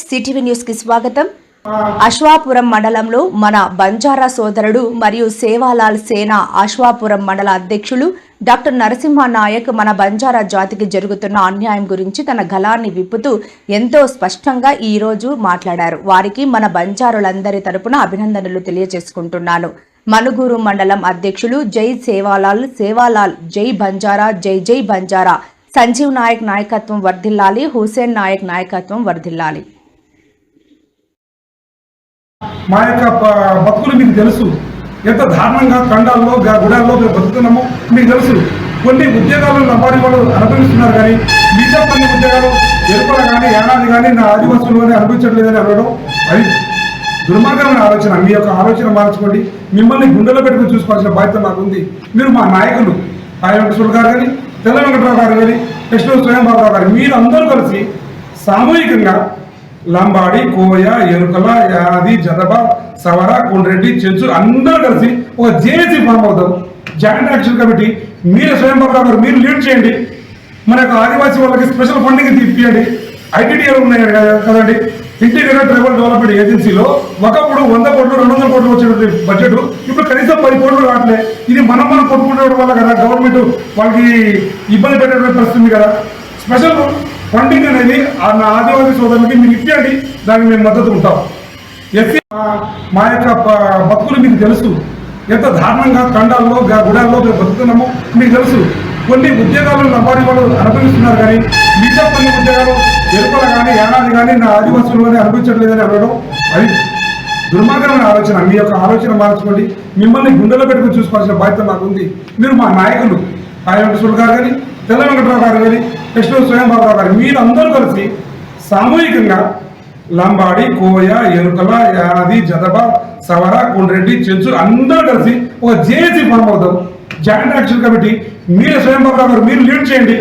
CTV న్యూస్కి స్వాగతం. అశ్వాపురం మండలంలో మన బంజారా సోదరుడు మరియు సేవాలాల్ సేన అశ్వాపురం మండల అధ్యక్షులు డాక్టర్ నరసింహ నాయక్ మన బంజారా జాతికి జరుగుతున్న అన్యాయం గురించి తన గలాన్ని విప్పుతూ ఎంతో స్పష్టంగా ఈ రోజు మాట్లాడారు. వారికి మన బంజారులందరి తరపున అభినందనలు తెలియజేసుకుంటున్నాను. మనుగూరు మండలం అధ్యక్షులు జై సేవాలాల్ సేవాలాల్ జై బంజారా జై జై బంజారా సంజీవ్ నాయక్ నాయకత్వం వర్ధిల్లాలి హుసేన్ నాయక్ నాయకత్వం వర్ధిల్లాలి. మా యొక్క భక్తులు బతుకులు మీకు తెలుసు. ఎంత దారుణంగా ఖండాల్లో గుడాల్లో మేము బతుకుతున్నామో మీకు తెలుసు. కొన్ని ఉద్యోగాలు లంబాడి వాళ్ళు అనుభవిస్తున్నారు కానీ మిగతా కొన్ని ఉద్యోగాలు ఎరుపల కానీ ఏడాది కానీ నా ఆదివాసులు కానీ అనుభవించట్లేదని అనడం అది దుర్మార్గమైన ఆలోచన. మీ యొక్క ఆలోచన మార్చుకోండి. మిమ్మల్ని గుండెలో పెట్టుకుని చూసుకోవాల్సిన బాధ్యత నాకు ఉంది మీరు మా నాయకులు. ఆయన గారు కానీ తెల్ల వెంకట్రావు గారు కానీ కృష్ణ స్వయంబాబురావు గారు మీరు అందరూ కలిసి సామూహికంగా లంబాడి కోయ ఎరుకల యాది జదబ సవర కొండ్రెడ్డి చెంచు అందరూ కలిసి ఒక జేఏసీ ఫామ్ అవుతాం. జాయింట్ యాక్షన్ కమిటీ మీరే స్వయంబాబురావు గారు మీరు లీడ్ చేయండి. మన యొక్క ఆదివాసీ వాళ్ళకి స్పెషల్ ఫండింగ్ తీపియండి. ఐటీడీఏలు ఉన్నాయి కదండి. ఇంటిగ్రేటెడ్ ట్రైబల్ డెవలప్మెంట్ ఏజెన్సీలో ఒకప్పుడు వంద కోట్లు రెండు వందల కోట్లు ఉంటుంది బడ్జెట్ ఇప్పుడు కనీసం పది కోట్లు రావట్లే. ఇది మనం మనం కొట్టుకునే వల్ల కదా గవర్నమెంట్ వాళ్ళకి ఇబ్బంది పెట్టేటువంటి పరిస్థితి కదా. స్పెషల్ ఫండింగ్ అనేది ఆ నా ఆదివాసీ సోదరులకి మీరు ఇచ్చేయండి. దానికి మేము మద్దతు ఉంటాం. ఎస్సీ మా యొక్క బతుకులు మీకు తెలుసు. ఎంత దారుణంగా ఖండాల్లో గుడాల్లో మేము బతుకుతున్నామో మీకు తెలుసు. కొన్ని ఉద్యోగాలు నవ్వాలి వాళ్ళు అనుభవిస్తున్నారు కానీ మిగతా కొన్ని ఉద్యోగాలు ఎరుపల కానీ ఏడాది కానీ నా ఆదివాసులు కానీ అనుభవించట్లేదని అనడం అది దుర్మార్గమైన ఆలోచన. మీ యొక్క ఆలోచన మార్చుకోండి. మిమ్మల్ని గుండెలో పెట్టుకుని చూసుకోవాల్సిన బాధ్యత మాకుంది మీరు మా నాయకులు. ఆయన వెంకటేశ్వర గారు కానీ తెల్ల వెంకటరావు గారు కానీ కృష్ణ స్వయంబాబురావు గారు మీరు అందరూ కలిసి సామూహికంగా లంబాడి కోయ ఎరుకల యాది జదబ సవర కొండ్రెడ్డి చెంచు అందరూ కలిసి ఒక జేఏసీ ఫామ్ అవుతాం. Joint action committee. మీరే స్వయంబాబురావు గారు మీరు లీడ్ చేయండి.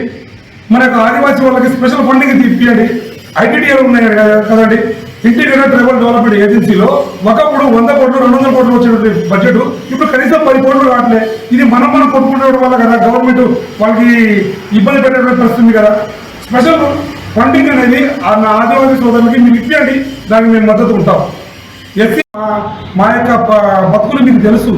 మన యొక్క ఆదివాసీ వాళ్ళకి స్పెషల్ ఫండింగ్ తీపియండి. ఐటీడీఆర్ ఉన్నాయి కదండి. ఇంటిగ్రేటెడ్ ట్రైబల్ డెవలప్మెంట్ ఏజెన్సీలో ఒకప్పుడు వంద కోట్లు రెండు వందల కోట్లు వచ్చేటువంటి బడ్జెట్ ఇప్పుడు కనీసం పది కోట్లు రావట్లే. ఇది మనం మనం కొట్టుకునే వల్ల కదా గవర్నమెంట్ వాళ్ళకి ఇబ్బంది పెట్టేటువంటి పరిస్థితి కదా. స్పెషల్ ఫండింగ్ అనేది ఆ నా ఆదివాసీ సోదరులకి మీరు ఇచ్చేయండి దానికి మేము మద్దతు ఉంటాం. ఎస్సీ మా యొక్క భక్తులు బతుకులు మీకు తెలుసు.